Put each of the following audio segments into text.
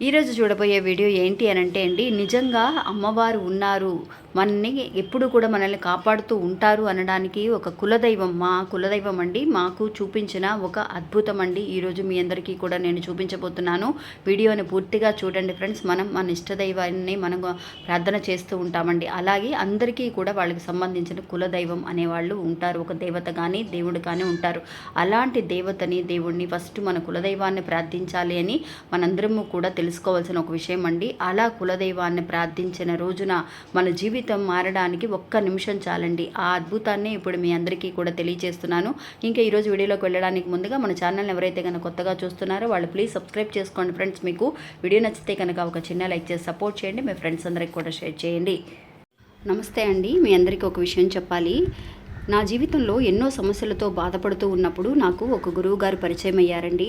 ఈరోజు చూడబోయే వీడియో ఏంటి అని అంటే అండి నిజంగా అమ్మవారు ఉన్నారు మనని ఎప్పుడు కూడా మనల్ని కాపాడుతూ ఉంటారు అనడానికి ఒక కులదైవం మా కులదైవం అండి. మాకు చూపించిన ఒక అద్భుతం అండి. ఈరోజు మీ అందరికీ కూడా నేను చూపించబోతున్నాను. వీడియోని పూర్తిగా చూడండి ఫ్రెండ్స్. మనం మన ఇష్టదైవాన్ని మనం ప్రార్థన చేస్తూ ఉంటామండి. అలాగే అందరికీ కూడా వాళ్ళకి సంబంధించిన కులదైవం అనేవాళ్ళు ఉంటారు. ఒక దేవత కానీ దేవుడు కానీ ఉంటారు. అలాంటి దేవతని దేవుడిని ఫస్ట్ మన కులదైవాన్ని ప్రార్థించాలి అని మనందరము కూడా తెలుసు. తెలుసుకోవాల్సిన ఒక విషయం అండి. అలా కులదైవాన్ని ప్రార్థించిన రోజున మన జీవితం మారడానికి ఒక్క నిమిషం చాలండి. ఆ అద్భుతాన్ని ఇప్పుడు మీ అందరికీ కూడా తెలియజేస్తున్నాను. ఇంకా ఈరోజు వీడియోలోకి వెళ్ళడానికి ముందుగా మన ఛానల్ని ఎవరైతే కనుక కొత్తగా చూస్తున్నారో వాళ్ళు ప్లీజ్ సబ్స్క్రైబ్ చేసుకోండి ఫ్రెండ్స్. మీకు వీడియో నచ్చితే కనుక ఒక చిన్న లైక్ చేసి సపోర్ట్ చేయండి. మీ ఫ్రెండ్స్ అందరికి కూడా షేర్ చేయండి. నమస్తే అండి. మీ అందరికీ ఒక విషయం చెప్పాలి. నా జీవితంలో ఎన్నో సమస్యలతో బాధపడుతూ ఉన్నప్పుడు నాకు ఒక గురువు గారు పరిచయం అయ్యారండి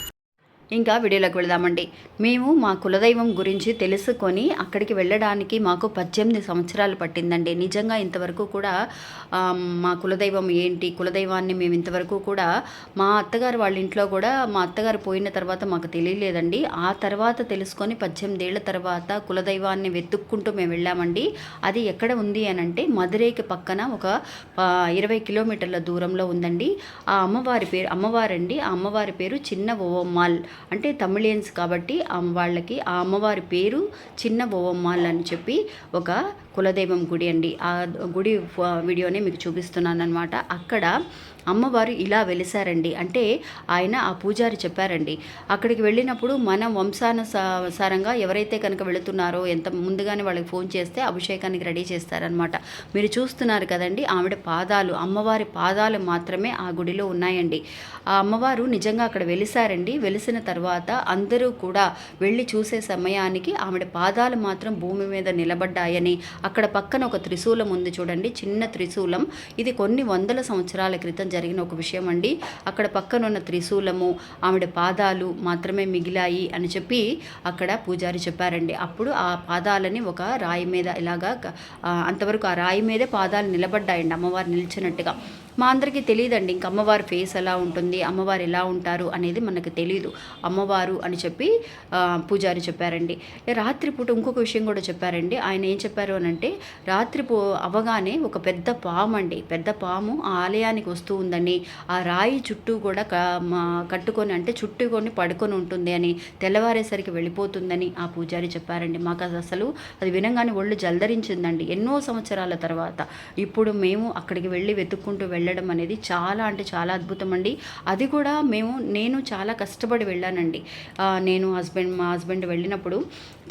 ఇంకా వీడియోలోకి వెళదామండి. మేము మా కులదైవం గురించి తెలుసుకొని అక్కడికి వెళ్ళడానికి మాకు పద్దెనిమిది సంవత్సరాలు పట్టిందండి. నిజంగా ఇంతవరకు కూడా మా కులదైవం ఏంటి కులదైవాన్ని మేము ఇంతవరకు కూడా మా అత్తగారు వాళ్ళ ఇంట్లో కూడా మా అత్తగారు పోయిన తర్వాత మాకు తెలియలేదండి. ఆ తర్వాత తెలుసుకొని పద్దెనిమిదేళ్ళ తర్వాత కులదైవాన్ని వెతుక్కుంటూ మేము వెళ్ళామండి. అది ఎక్కడ ఉంది అని అంటే మధురైకి పక్కన ఒక ఇరవై కిలోమీటర్ల దూరంలో ఉందండి. ఆ అమ్మవారి పేరు అమ్మవారండి. ఆ అమ్మవారి పేరు చిన్న ఓవమ్మాల్ అంటే తమిళియన్స్ కాబట్టి వాళ్ళకి ఆ అమ్మవారి పేరు చిన్న ఓవమ్మాల్ అని చెప్పి ఒక కులదైవం గుడి అండి. ఆ గుడి వీడియోనే వీడియోని మీకు చూపిస్తున్నాను అనమాట అక్కడ అమ్మవారు ఇలా వెలిసారండి. అంటే ఆయన ఆ పూజారి చెప్పారండి. అక్కడికి వెళ్ళినప్పుడు మన వంశానుసారంగా ఎవరైతే కనుక వెళుతున్నారో ఎంత ముందుగానే వాళ్ళకి ఫోన్ చేస్తే అభిషేకానికి రెడీ చేస్తారనమాట మీరు చూస్తున్నారు కదండి ఆవిడ పాదాలు అమ్మవారి పాదాలు మాత్రమే ఆ గుడిలో ఉన్నాయండి. ఆ అమ్మవారు నిజంగా అక్కడ వెలిసారండి. వెలిసిన తర్వాత అందరూ కూడా వెళ్ళి చూసే సమయానికి ఆవిడ పాదాలు మాత్రం భూమి మీద నిలబడ్డాయని అక్కడ పక్కన ఒక త్రిశూలం ఉంది చూడండి చిన్న త్రిశూలం. ఇది కొన్ని వందల సంవత్సరాల క్రితం జరిగిన ఒక విషయం అండి. అక్కడ పక్కన ఉన్న త్రిశూలము ఆవిడ పాదాలు మాత్రమే మిగిలాయి అని చెప్పి అక్కడ పూజారి చెప్పారండి. అప్పుడు ఆ పాదాలని ఒక రాయి మీద ఇలాగా అంతవరకు ఆ రాయి మీదే పాదాలు నిలబడ్డాయండి. అమ్మవారు నిలిచినట్టుగా. మా అందరికీ తెలియదండి ఇంక అమ్మవారి ఫేస్ ఎలా ఉంటుంది అమ్మవారు ఎలా ఉంటారు అనేది మనకు తెలియదు అమ్మవారు అని చెప్పి పూజారి చెప్పారండి. రాత్రిపూట ఇంకొక విషయం కూడా చెప్పారండి. ఆయన ఏం చెప్పారు అని అంటే రాత్రి పో అవగానే ఒక పెద్ద పాము అండి పెద్ద పాము ఆ ఆలయానికి వస్తూ ఉందని ఆ రాయి చుట్టూ కూడా మా- కట్టుకొని అంటే చుట్టుకొని పడుకొని ఉంటుంది అని తెల్లవారేసరికి వెళ్ళిపోతుందని ఆ పూజారి చెప్పారండి. మాకు అది అసలు అది వినంగానే ఒళ్ళు జల్దరించిందండి. ఎన్నో సంవత్సరాల తర్వాత. ఇప్పుడు మేము అక్కడికి వెళ్ళి వెతుక్కుంటూ వెళ్ళడం అనేది చాలా అంటే చాలా అద్భుతం అండి అది కూడా మేము నేను చాలా కష్టపడి వెళ్ళానండి. నేను హస్బెండ్ మా హస్బెండ్ వెళ్ళినప్పుడు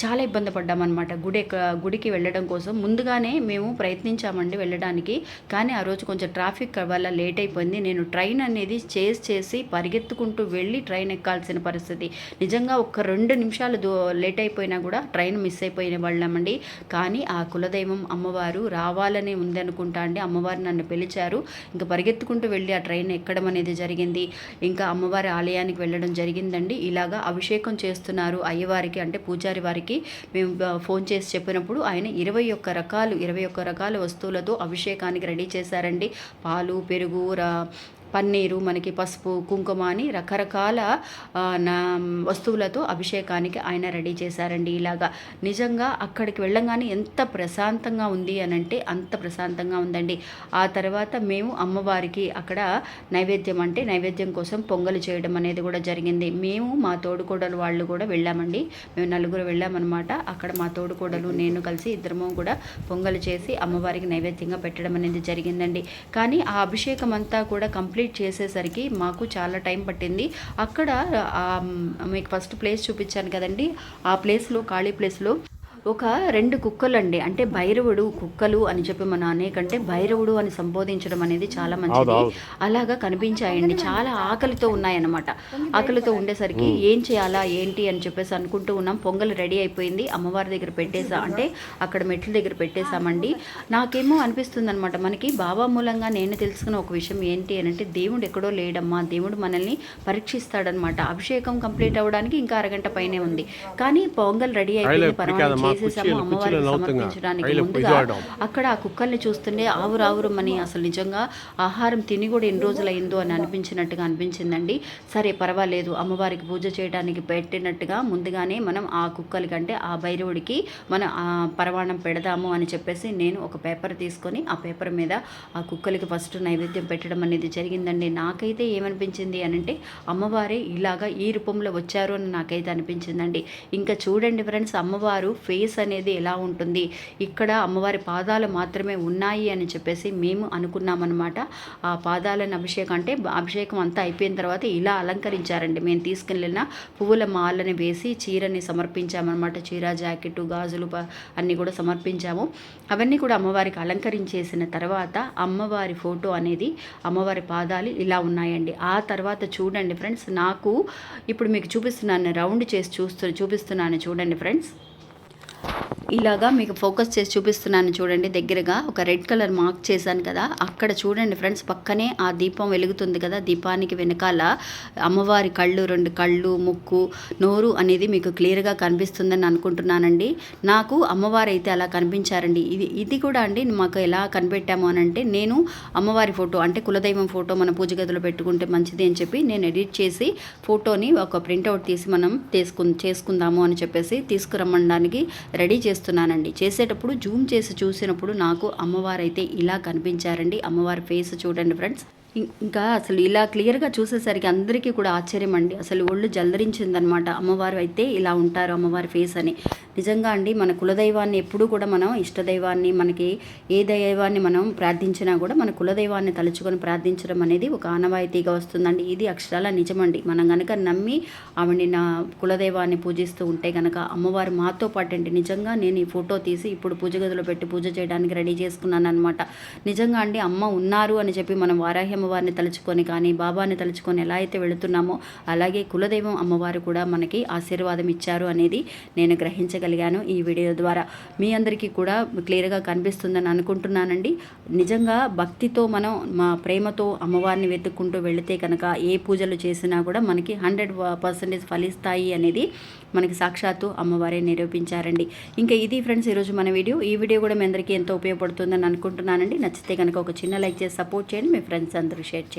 చాలా ఇబ్బంది పడ్డామన్నమాట. గుడి గుడికి వెళ్ళడం కోసం. ముందుగానే మేము ప్రయత్నించామండి వెళ్ళడానికి. కానీ ఆ రోజు కొంచెం ట్రాఫిక్ వల్ల లేట్ అయిపోయింది. నేను ట్రైన్ అనేది చేసి చేసి పరిగెత్తుకుంటూ వెళ్ళి ట్రైన్ ఎక్కాల్సిన పరిస్థితి. నిజంగా ఒక్క రెండు నిమిషాలు దో లేట్ అయిపోయినా కూడా ట్రైన్ మిస్ అయిపోయిన వాళ్ళమండి. కానీ ఆ కులదైవం అమ్మవారు రావాలని ఉందనుకుంటా అండి. అమ్మవారు నన్ను పిలిచారు. ఇంకా పరిగెత్తుకుంటూ వెళ్ళి ఆ ట్రైన్ ఎక్కడం అనేది జరిగింది. ఇంకా అమ్మవారి ఆలయానికి వెళ్ళడం జరిగిందండి. ఇలాగా అభిషేకం చేస్తున్నారు అయ్యవారికి అంటే పూజారి వారికి. మేము ఫోన్ చేసి చెప్పినప్పుడు ఆయన ఇరవై ఒక్క రకాలు ఇరవై ఒక్క రకాల వస్తువులతో అభిషేకానికి రెడీ చేశారండి. పాలు పెరుగు రా పన్నీరు మనకి పసుపు కుంకుమ అని రకరకాల నా వస్తువులతో అభిషేకానికి ఆయన రెడీ చేశారండి ఇలాగా. నిజంగా అక్కడికి వెళ్ళంగానే ఎంత ప్రశాంతంగా ఉంది అని అంటే అంత ప్రశాంతంగా ఉందండి. ఆ తర్వాత మేము అమ్మవారికి అక్కడ నైవేద్యం అంటే నైవేద్యం కోసం పొంగలు చేయడం అనేది కూడా జరిగింది. మేము మా తోడుకోడలు వాళ్ళు కూడా వెళ్ళామండి. మేము నలుగురు వెళ్ళామన్నమాట. అక్కడ మా తోడుకోడలు నేను కలిసి ఇద్దరము కూడా పొంగలు చేసి అమ్మవారికి నైవేద్యంగా పెట్టడం అనేది జరిగిందండి. కానీ ఆ అభిషేకం అంతా కూడా కంప్లీట్ చేసేసరికి మాకు చాలా టైం పట్టింది. అక్కడ మీకు ఫస్ట్ ప్లేస్ చూపించాను కదండి. ఆ ప్లేస్లో ఖాళీ ప్లేస్లో ఒక రెండు కుక్కలండి. అంటే భైరవుడు కుక్కలు అని చెప్పి మన అనేకంటే భైరవుడు అని సంబోధించడం అనేది చాలా మంచిది. అలాగా కనిపించాయండి. చాలా ఆకలితో ఉన్నాయన్నమాట. ఆకలితో ఉండేసరికి ఏం చేయాలా ఏంటి అని చెప్పేసి అనుకుంటూ ఉన్నాం. పొంగల్ రెడీ అయిపోయింది. అమ్మవారి దగ్గర పెట్టేసా అంటే అక్కడ మెట్ల దగ్గర పెట్టేశామండి నాకేమో అనిపిస్తుంది అనమాట మనకి బాబా మూలంగా నేను తెలుసుకున్న ఒక విషయం ఏంటి అని అంటే దేవుడు ఎక్కడో లేడమ్మా దేవుడు మనల్ని పరీక్షిస్తాడనమాట అభిషేకం కంప్లీట్ అవ్వడానికి ఇంకా అరగంట పైనే ఉంది. కానీ పొంగల్ రెడీ అయిపోయింది పరమాణం అమ్మవారికి సమర్పించడానికి ముందుగా అక్కడ ఆ కుక్కల్ని చూస్తుంటే ఆవురు ఆవురమని అసలు నిజంగా ఆహారం తిని కూడా ఎన్ని రోజులు అయిందో అని అనిపించినట్టుగా అనిపించిందండి. సరే పర్వాలేదు. అమ్మవారికి పూజ చేయడానికి పెట్టినట్టుగా ముందుగానే మనం ఆ కుక్కలకి అంటే ఆ భైరవుడికి మన ఆ పరవాణం పెడదాము అని చెప్పేసి నేను ఒక పేపర్ తీసుకొని ఆ పేపర్ మీద ఆ కుక్కలకి ఫస్ట్ నైవేద్యం పెట్టడం అనేది జరిగిందండి. నాకైతే ఏమనిపించింది అని అంటే అమ్మవారే ఇలాగా ఈ రూపంలో వచ్చారు అని నాకైతే అనిపించిందండి. ఇంకా చూడండి ఫ్రెండ్స్ అమ్మవారు ఫేస్ అనేది ఎలా ఉంటుంది? ఇక్కడ అమ్మవారి పాదాలు మాత్రమే ఉన్నాయి అని చెప్పేసి మేము అనుకున్నామన్నమాట. ఆ పాదాలను అభిషేకం అంటే అభిషేకం అంతా అయిపోయిన తర్వాత ఇలా అలంకరించారండి. మేము తీసుకెళ్ళిన పువ్వుల మాలని వేసి చీరని సమర్పించామన్నమాట. చీర జాకెట్ గాజులు అన్నీ కూడా సమర్పించాము. అవన్నీ కూడా అమ్మవారికి అలంకరించేసిన తర్వాత అమ్మవారి ఫోటో అనేది అమ్మవారి పాదాలు ఇలా ఉన్నాయండి. ఆ తర్వాత చూడండి ఫ్రెండ్స్ నాకు ఇప్పుడు మీకు చూపిస్తున్నాను రౌండ్ చేసి చూస్తు చూపిస్తున్నాను. చూడండి ఫ్రెండ్స్. ఇలాగా మీకు ఫోకస్ చేసి చూపిస్తున్నాను చూడండి దగ్గరగా. ఒక రెడ్ కలర్ మార్క్ చేశాను కదా. అక్కడ చూడండి ఫ్రెండ్స్ పక్కనే ఆ దీపం వెలుగుతుంది కదా దీపానికి వెనకాల అమ్మవారి కళ్ళు రెండు కళ్ళు ముక్కు నోరు అనేది మీకు క్లియర్గా కనిపిస్తుందని అనుకుంటున్నానండి. నాకు అమ్మవారు అయితే అలా కనిపించారండి. ఇది ఇది కూడా అండి మాకు ఎలా కనిపెట్టాము అని అంటే నేను అమ్మవారి ఫోటో అంటే కులదైవం ఫోటో మన పూజ గదిలో పెట్టుకుంటే మంచిది అని చెప్పి నేను ఎడిట్ చేసి ఫోటోని ఒక ప్రింట్అవుట్ తీసి మనం తీసుకు చేసుకుందాము అని చెప్పేసి తీసుకురమ్మడానికి రెడీ చేస్తున్నానండి. చేసేటప్పుడు జూమ్ చేసి చూసినప్పుడు నాకు అమ్మవారు అయితే ఇలా కనిపించారండి. అమ్మవారి ఫేస్ చూడండి ఫ్రెండ్స్. ఇంకా అసలు ఇలా క్లియర్గా చూసేసరికి అందరికీ కూడా ఆశ్చర్యం అండి. అసలు ఒళ్ళు జల్లరించిందనమాట అమ్మవారు అయితే ఇలా ఉంటారు అమ్మవారి ఫేస్ అని. నిజంగా అండి మన కులదైవాన్ని ఎప్పుడూ కూడా మనం ఇష్టదైవాన్ని మనకి ఏ దైవాన్ని మనం ప్రార్థించినా కూడా మన కులదైవాన్ని తలుచుకొని ప్రార్థించడం అనేది ఒక ఆనవాయితీగా వస్తుందండి. ఇది అక్షరాల నిజమండి. మనం కనుక నమ్మి ఆవిడని నా కులదైవాన్ని పూజిస్తూ ఉంటే కనుక అమ్మవారు మాతో పాటు అండి నిజంగా నేను ఈ ఫోటో తీసి ఇప్పుడు పూజ గదిలో పెట్టి పూజ చేయడానికి రెడీ చేసుకున్నాను అనమాట నిజంగా అండి అమ్మ ఉన్నారు అని చెప్పి మనం వారాహ్యం అమ్మవారిని తలుచుకొని కానీ బాబాని తలుచుకొని ఎలా అయితే వెళుతున్నామో అలాగే కులదైవం అమ్మవారు కూడా మనకి ఆశీర్వాదం ఇచ్చారు అనేది నేను గ్రహించగలిగాను ఈ వీడియో ద్వారా. మీ అందరికీ కూడా క్లియర్గా కనిపిస్తుందని అనుకుంటున్నానండి. నిజంగా భక్తితో మనం మా ప్రేమతో అమ్మవారిని వెతుక్కుంటూ వెళితే కనుక ఏ పూజలు చేసినా కూడా మనకి హండ్రెడ్ పర్సెంటేజ్ ఫలిస్తాయి అనేది మనకి సాక్షాత్తు అమ్మవారే నిరూపించారండి. ఇంకా ఇది ఫ్రెండ్స్ ఈరోజు మన వీడియో. ఈ వీడియో కూడా మీ అందరికీ ఎంతో ఉపయోగపడుతుందని అనుకుంటున్నానండి. నచ్చితే కనుక ఒక చిన్న లైక్ చేసి సపోర్ట్ చేయండి. మీ ఫ్రెండ్స్ అందరూ షేర్ చేయండి.